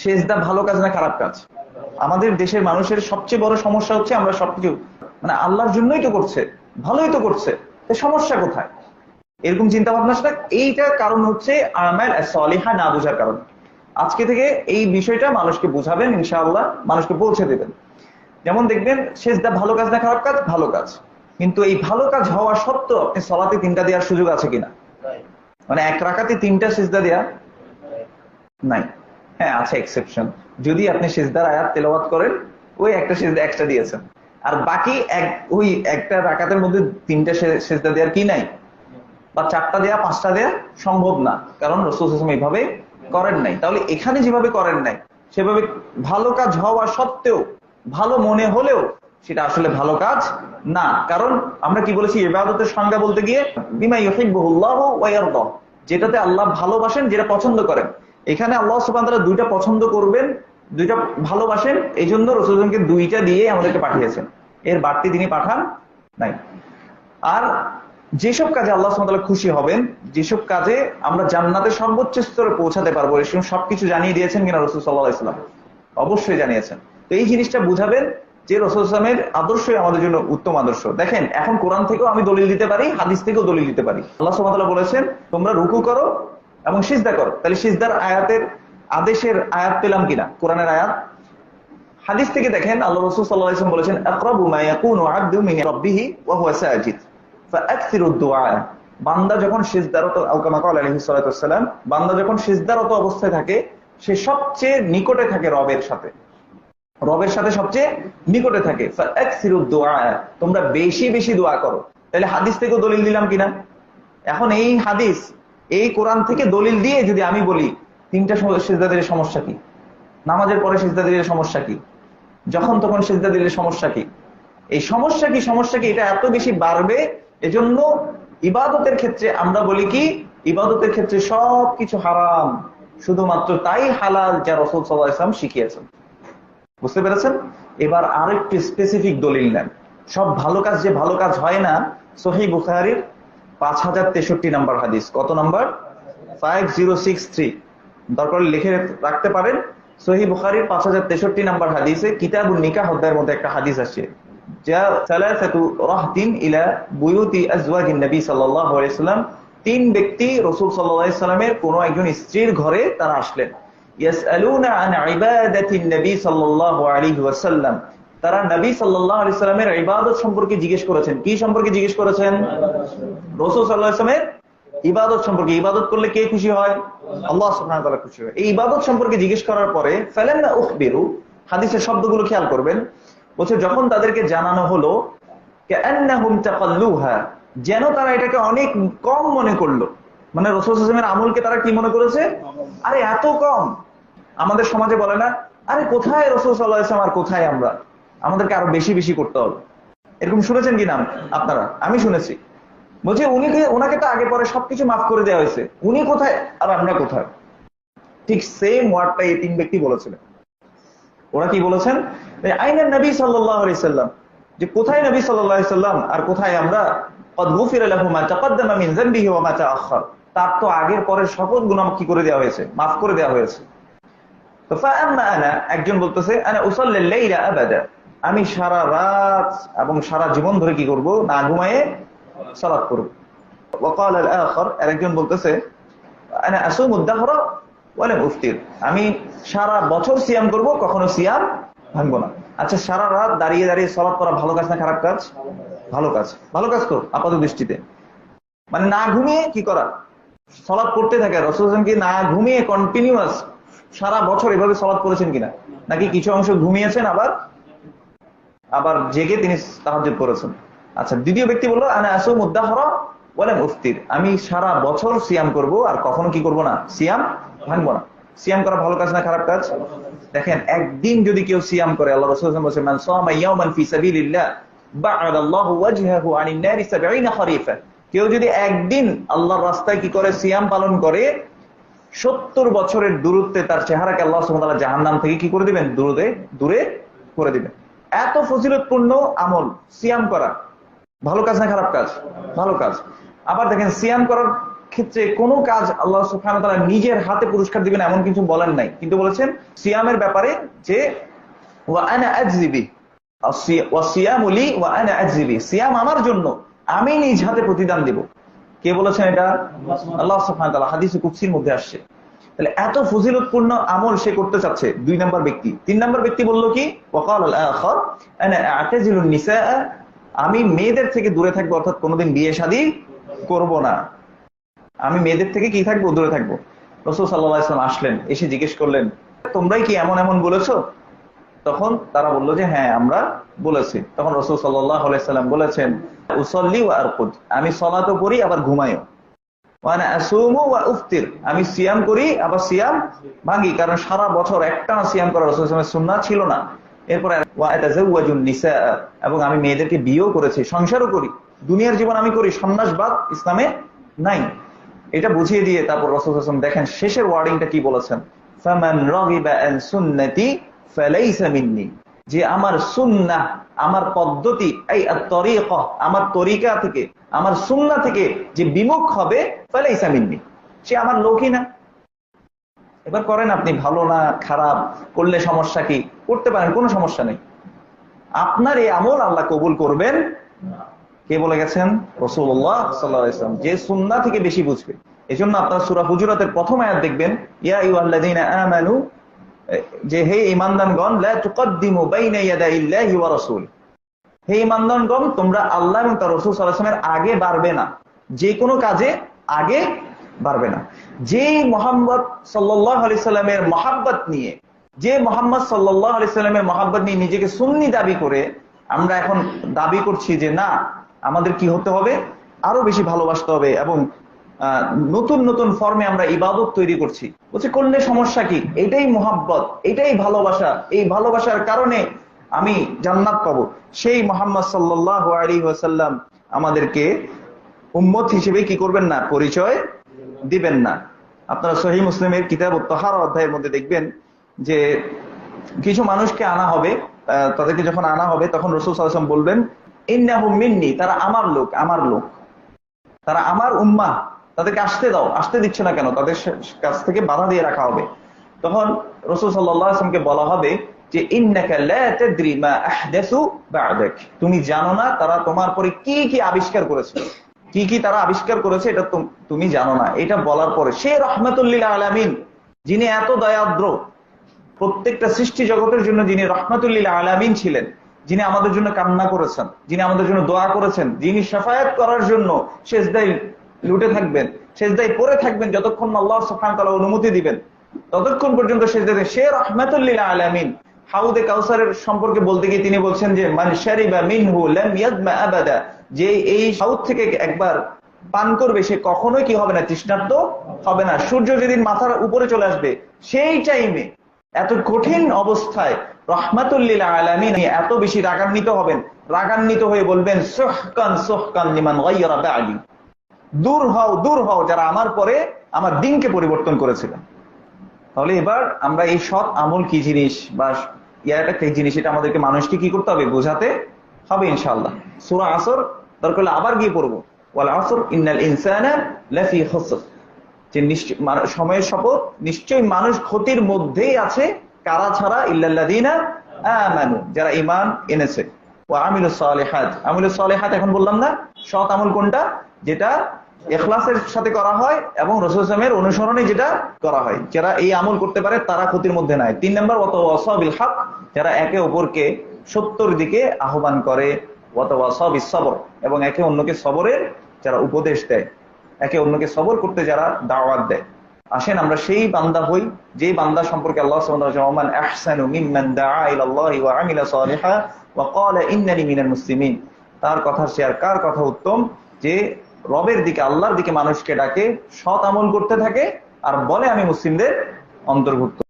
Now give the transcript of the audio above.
সেজদা ভালো কাজ না খারাপ কাজ? আমাদের দেশের মানুষের সবচেয়ে বড় সমস্যা হচ্ছে আমরা সবকিছু মানে আল্লাহর জন্যই তো করছে, ভালোই তো করছে সমস্যা কোথায়? এরকম চিন্তা ভাবনা আসলে এইটার কারণ হচ্ছে আমাল সলিহা না বোঝার কারণ। আজকে থেকে এই বিষয়টা মানুষকে বুঝাবেন, ইনশাআল্লাহ মানুষকে পৌঁছে দেবেন। যেমন দেখবেন, সেজদা ভালো কাজ না খারাপ কাজ, ভালো কাজ। কিন্তু এই ভালো কাজ হওয়া সত্ত্বেও আপনি সলাতে তিনটা দেওয়ার সুযোগ আছে কিনা? মানে এক রাখাতে তিনটা সেজদা দেয়া নাই। হ্যাঁ আছে এক্সেপশন যদি আপনি সেজদার আয়াত তেলাওয়াত করেন, ওই একটা সেজদা এক্সট্রা দিয়েছেন। আর বাকি এক, ওই একটা রাকাতের মধ্যে তিনটা সেজদা দেওয়ার কি নাই? বা চারটা দেয়া, পাঁচটা দেয়া সম্ভব না। কারণ রসুল হাসম এইভাবে করেন নাই। তাহলে এখানে যেভাবে করেন নাই, সেভাবে ভালো কাজ হওয়া সত্ত্বেও, ভালো মনে হলেও সেটা আসলে ভালো কাজ না। কারণ আমরা কি বলেছি, ইবাদতের সংজ্ঞা বলতে গিয়ে, বিমা ইউহিব্বুল্লাহ ওয়া ইয়ারদা যেটাতে আল্লাহ ভালোবাসেন, যেটা পছন্দ করেন। এখানে আল্লাহ ওয়া তাআলা দুইটা পছন্দ করবেন, দুইটা ভালোবাসেন এই জন্য রসুলকে দুইটা দিয়ে আমাদেরকে পাঠিয়েছেন। এর বাড়তি তিনি পাঠান নাই। আর যেসব কাজে আল্লাহ সুবহানাহু খুশি হবেন, যেসব কাজে আমরা জান্নাতের সর্বোচ্চ স্তরে পৌঁছাতে পারব, এরকম সবকিছু জানিয়ে দিয়েছেন কিনা রসুল সাল্লাহ ইসলাম অবশ্যই জানিয়েছেন। তো এই জিনিসটা বুঝাবেন যে রসুল ইসলামের আদর্শই আমাদের জন্য উত্তম আদর্শ। দেখেন, এখন কোরআন থেকেও আমি দলিল দিতে পারি, হাদিস থেকেও দলিল দিতে পারি। আল্লাহ সুবহানাহু বলেছেন, তোমরা রুকু করো এবং সিজদা করো। তাহলে সিজদার আয়াতের আদেশের আয়াত পেলাম কিনা? কোরআনের আয়াত? হাদিস থেকে দেখেন, আল্লাহ রসুল বলেছেন, আকরাবু ওয়া হুয়া সাজিদ। দুআ। বান্দা যখন সিজদারত আল কামা ক্বালা আলাইহিস সালাতু ওয়াসসালাম বান্দা যখন সিজদারত অবস্থায় থাকে, সে সবচেয়ে নিকটে থাকে রবের সাথে। রবের সাথে সবচেয়ে নিকটে থাকে। ফাআকসিরু দুআ। তোমরা বেশি বেশি দোয়া করো। তাহলে হাদিস থেকেও দলিল দিলাম কিনা? এখন এই হাদিস এই কোরআন থেকে দলিল দিয়ে যদি আমি বলি, তিনটা সিজদা সমস্যা কি? নামাজের পরে সিজদা দিলে সমস্যা কি? যখন তখন সিজদা সমস্যা কি? এই সমস্যা কি সমস্যা কি? এটা এত বেশি বাড়বে, এজন্য ইবাদতের ক্ষেত্রে আমরা বলি কি, ইবাদতের ক্ষেত্রে সব কিছু হারাম। শুধুমাত্র তাই হালাল যা রসুল সাল্লাহ ইসলাম শিখিয়েছেন। বুঝতে পেরেছেন? এবার আরেকটি স্পেসিফিক দলিল নেন। সব ভালো কাজ যে ভালো কাজ হয় না, সহি বুখারির পাঁচ হাজার তেষট্টি নাম্বার হাদিস। কত number? Five zero six three. দরকার লিখে রাখতে পারেন। সহি বুখারির পাঁচ হাজার তেষট্টি নাম্বার হাদিসে কিতাবুল নিকাহ অধ্যায়ের মধ্যে একটা হাদিস আছে। যা সালাসাতু রাহতিন ইলা বুয়ুতি আজওয়াজিন নবী সাল্লাল্লাহু আলাইহি সাল্লাম। তিন ব্যক্তি রাসূল সাল্লাল্লাহু আলাইহি সাল্লামের কোন একজন স্ত্রীর ঘরে তারা আসলেন। ইয়াসআলুনা আন ইবাদাতিন নবী সাল্লাল্লাহু আলাইহি ওয়াসাল্লাম। তারা নবী সাল্লাল্লাহু আলাইহি সাল্লামের ইবাদত সম্পর্কে জিজ্ঞেস করেছেন। কি সম্পর্কে জিজ্ঞেস করেছেন? রাসূল আলাইহি সাল্লামের ইবাদত সম্পর্কে। ইবাদত করলে কে খুশি হয়? আল্লাহ সুবহানাহু তাআলা খুশি হয়। এই ইবাদত সম্পর্কে জিজ্ঞেস করার পরে ফালান্না উখবিরু, হাদিসের শব্দগুলো খেয়াল করবেন। বলছে, যখন তাদেরকে জানানো হলো যেন তারা এটাকে অনেক কম মনে করল। মানে রসুল হাসমের আমলকে তারা কি মনে করেছে? আরে, এত কম। আমাদের সমাজে বলে না, আরে, কোথায় রসুল সাল্লাহ ইসলাম আর কোথায় আমরা? আমাদেরকে আরও বেশি বেশি করতে হবে। এরকম শুনেছেন কি নাম আপনারা? আমি শুনেছি। বলছি, উনি ওনাকে তো আগে পরে সবকিছু মাফ করে দেওয়া হয়েছে। উনি কোথায় আর আমরা কোথায়? ঠিক সেম ওয়ার্ডটা এই তিন ব্যক্তি বলেছিলেন। ওরা কি বলেছেন? আইনের নবী সাল্লাম। যে, কোথায় নবী সাল্লাম? আর কোথায় আমরা? তার তো আগের পরের সকল গুণ কি করে দেওয়া হয়েছে? মাফ করে দেওয়া হয়েছে। একজন বলতেছে আমি সারা রাত এবং সারা জীবন ধরে কি করব? না ঘুমায়ে সালাত করব ওকাল আরেকজন বলতেছে انا اصوم الدهر ولم افطر আমি সারা বছর সিয়াম করব, কখনো সিয়াম ভাঙবো না। আচ্ছা সারা রাত দাঁড়িয়ে দাঁড়িয়ে সলাপ করা ভালো কাজ না খারাপ কাজ? ভালো কাজ। ভালো কাজ তো আপাত দৃষ্টিতে। মানে না ঘুমিয়ে কি করা? সলাপ করতে থাকে। রসুল কি না ঘুমিয়ে কন্টিনিউয়াস সারা বছর এভাবে সলাপ করেছেন কিনা? নাকি কিছু অংশ ঘুমিয়েছেন আবার আবার জেগে তিনি তাহাজ করেছেন। আচ্ছা দ্বিতীয় ব্যক্তি বলল, আনা আসু মুদ্দাহরা বলেন উফতির। আমি সারা বছর সিয়াম করব আর কখনো কি করব না? সিয়াম ভাঙবো না। সিয়াম করা ভালো কাজ না খারাপ কাজ? দেখেন, একদিন যদি কেউ সিয়াম করে, আল্লাহ রাসূল বলেছেন সামা ইয়াওমান ফি সাবিলিল্লাহ বা'আদা আল্লাহু ওয়াজহাহু আনিন নারি 70 খরিফা। কেউ যদি একদিন আল্লাহর রাস্তায় কি করে সিয়াম পালন করে 70 বছরের দূরত্বে তার চেহারাকে আল্লাহ তাআলা জাহান্নাম থেকে কি করে দিবেন? দূরে দূরে করে দিবেন। এত ফজিলতপূর্ণ আমল, সিয়াম করা। ভালো কাজ না খারাপ কাজ? ভালো কাজ। আবার দেখেন, সিয়াম করার ক্ষেত্রে কোনো কাজ আল্লাহ ওয়া তাআলা নিজের হাতে পুরস্কার দিবেন এমন কিছু বলেন নাই। কিন্তু বলেছেন, সিয়ামের ব্যাপারে যে সিয়ামু আমার জন্য, আমি নিজ হাতে প্রতিদান দিব। কে বলেছেন এটা? আল্লাহ ওয়া তাআলা, হাদিসে কুদসির মধ্যে আসছে। তাহলে এত ফজিলতপূর্ণ আমল সে করতে চাচ্ছে দুই নাম্বার ব্যক্তি। তিন নাম্বার ব্যক্তি বলল কি আমি মেয়েদের থেকে দূরে থাকব, অর্থাৎ কোনোদিন বিয়ে শাদী করব না। আমি মেয়েদের থেকে কি থাকব? দূরে থাকব। রসুল সাল্লাহ ইসলাম আসলেন, এসে জিজ্ঞেস করলেন, তোমরাই কি এমন এমন বলেছ? তখন তারা বলল যে হ্যাঁ আমরা বলেছি। তখন রসুল সাল্লাহ আলাইসাল্লাম বলেছেন, উসল্লি ও আমি সলাতো করি আবার ঘুমাইও। আমি সিয়াম করি, আবার সিয়াম ভাঙি কারণ সারা বছর একটা সিয়াম করা রসুল সুন্না ছিল না। এরপরে এবং আমি মেয়েদেরকে বিয়েও করেছি, সংসারও করি। দুনিয়ার জীবন আমি করি, সন্ন্যাসবাদ ইসলামে নাই। এটা বুঝিয়ে দিয়ে তারপর রসুল হাসান দেখেন, শেষের ওয়ার্ডিংটা কি বলেছেন? যে আমার সুন্নাহ, আমার পদ্ধতি, এই তরিকা আমার তরিকা থেকে, আমার সুন্না থেকে যে বিমুখ হবে, ফালাইসা মিন্নি। সে আমার লোকই না। এবার করেন আপনি, ভালো না, খারাপ, করলে সমস্যা কি? করতে পারেন, কোনো সমস্যা নেই। আপনার এই আমল আল্লাহ কবুল করবেন? কে বলে গেছেন? রসুল্লাহ সাল্লাম যে সুন্না থেকে বেশি বুঝবে। এই জন্য আপনার সুরা হুজুরাতের প্রথম আয়াত দেখবেন, ইয়া ইউআল্লাযীনা আমানু যে হে ঈমানদারগণ লা তুকদ্দিমু বাইনা ইয়াদাইল্লাহি ওয়া রাসূল। হে ঈমানদারগণ তোমরা আল্লাহ এবং তার রাসূল সাল্লাল্লাহু আগে বাড়বে না। যে কোনো কাজে আগে বাড়বে না। যেই মোহাম্মদ সাল্লাল্লাহু আলাইহি সাল্লামের মহাব্বত নিয়ে, যে মোহাম্মদ সাল্লাল্লাহু আলাইহি সাল্লামের মহাব্বত নিয়ে নিজেকে সুন্নি দাবি করে, আমরা এখন দাবি করছি যে না, আমাদের কি হতে হবে? আরও বেশি ভালোবাসতে হবে এবং নতুন নতুন ফর্মে আমরা ইবাদত তৈরি করছি। বলছে, করলে সমস্যা কি? এটাই মোহাব্বত, এটাই ভালোবাসা। এই ভালোবাসার কারণে আমি জান্নাত পাবো। সেই মোহাম্মদ সাল্লাহ আলী ওয়াসাল্লাম আমাদেরকে উম্মত হিসেবে কি করবেন না? পরিচয় দিবেন না। আপনারা সহি মুসলিমের কিতাব তহার অধ্যায়ের মধ্যে দেখবেন যে কিছু মানুষকে আনা হবে তাদেরকে যখন আনা হবে, তখন রসুল সাল্লাম বলবেন, ইন্নাহু মিন্নি তারা আমার লোক আমার লোক। তারা আমার উম্মা তাদেরকে আসতে দাও, আসতে দিচ্ছে না কেন? তাদের কাছ থেকে বাধা দিয়ে রাখা হবে। তখন রসুল সাল্লামকে বলা হবে যে তুমি জানো না তারা তোমার পরে কি কি আবিষ্কার করেছে। কি কি তারা আবিষ্কার করেছে এটা তুমি জানো না। এটা বলার পরে সে রহমতুল্লিল আলামিন, যিনি এত দয়াদ্র, প্রত্যেকটা সৃষ্টি জগতের জন্য যিনি রহমতুল্লিল আলামিন ছিলেন, যিনি আমাদের জন্য কান্না করেছেন, যিনি আমাদের জন্য দোয়া করেছেন, যিনি সাফায়াত করার জন্য শেষদাই লুটে থাকবেন শেষদাই পরে থাকবেন যতক্ষণ আল্লাহ সুফান তালা অনুমতি দিবেন। ততক্ষণ পর্যন্ত শেষদাই সে রহমাতুল্লিল আলামিন। হাউদে কাউসারের সম্পর্কে বলতে গিয়ে তিনি বলছেন যে, মান শারিবা মিনহু লাম ইয়াদমা আবাদা। যে এই সাউথ থেকে একবার পান করবে, সে কখনোই কি হবে না, তৃষ্ণার্ত হবে না। সূর্য যেদিন মাথার উপরে চলে আসবে, সেই টাইমে এত কঠিন অবস্থায় রহমাতুল্লিল আলামিন এত বেশি রাগান্বিত হবেন। রাগান্বিত হয়ে বলবেন, সোহকান সোহকান লিমান গায়রা বা'দি। দূর হও দূর হও, যারা আমার পরে আমার দিনকে পরিবর্তন করেছিলেন তাহলে এবার আমরা এই সৎ আমল কি জিনিস বা ইয়াটা কি জিনিস, এটা আমাদেরকে মানুষকে কি করতে হবে? বোঝাতে হবে ইনশাআল্লাহ। সূরা আসর, দরকার আবার গিয়ে পড়ব। সময়ের শপথ, নিশ্চয়ই মানুষ ক্ষতির মধ্যেই আছে, কারা ছাড়া? যারা ঈমান এনেছে। আমিলুস সালিহাত এখন বললাম না, সৎ আমল কোনটা? যেটা এখলাসের সাথে করা হয় এবং রসুল ইসলামের অনুসরণে যেটা করা হয়। যারা এই আমল করতে পারে, তারা ক্ষতির মধ্যে নাই। তিন নম্বর অত ওয়াসাবিল হক, যারা একে অপরকে সত্যর দিকে আহ্বান করে অত ওয়াসাবিস সবর, এবং একে অন্যকে সবরের যারা উপদেশ দেয়, একে অন্যকে সবর করতে যারা দাওয়াত দেয়। আসেন আমরা সেই বান্দা হই যে বান্দা সম্পর্কে আল্লাহ তার কথা শেয়ার কার কথা উত্তম? যে রবের দিকে, আল্লাহর দিকে মানুষকে ডাকে, সৎ আমল করতে থাকে, আর বলে আমি মুসলিমদের অন্তর্ভুক্ত।